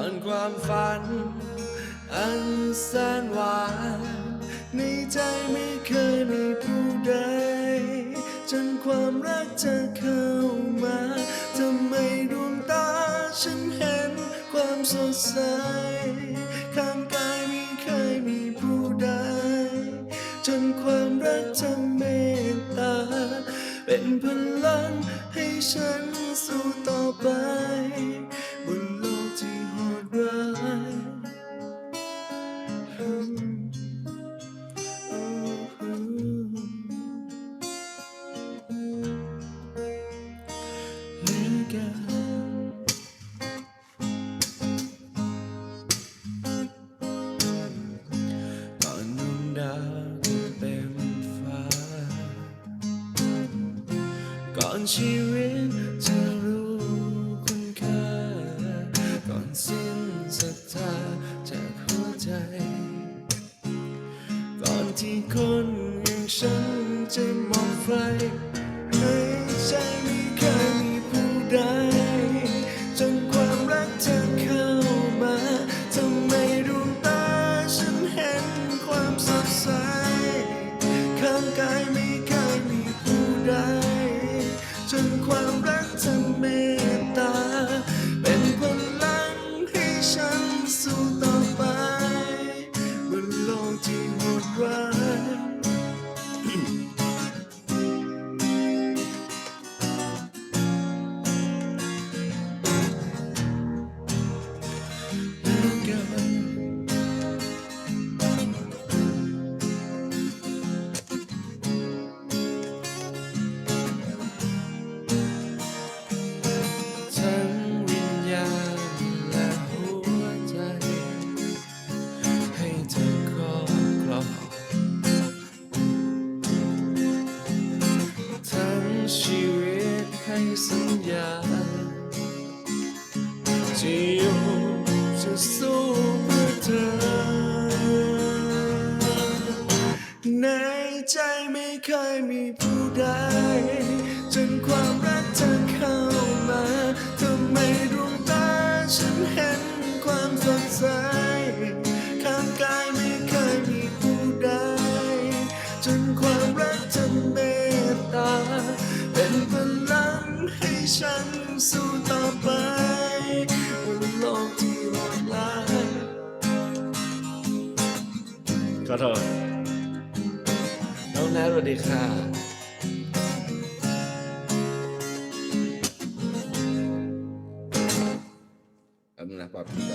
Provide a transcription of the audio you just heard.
อนความฝัน อันแสนหวาน ในใจไม่เคยมีผู้ใด จนความรักเธอเข้ามาทำไมดวงตาฉันเห็นความสดใสข้างกายไม่เคยมีผู้ใด จนความรักเธอเมตตา เป็นพลังให้ฉันสู้ต่อไป อนชีวิตจะรู้คุณค่า ก่อนสิ้นศรัทธาจากหัวใจก่อนที่คนอย่างฉันจะหมดไฟให้ใจไม่เคยมีผู้ใด จนความรักเธอเข้ามาทำไมดวงตาฉันเห็นความสดใสข้างกายไม่เคย สัญญาจะอยู่จะสู้เพื่อเธอ ในใจไม่เคยมีผู้ใด ขอโทษน้องแนทสวัสดีค่ะอันนึงนะปรับ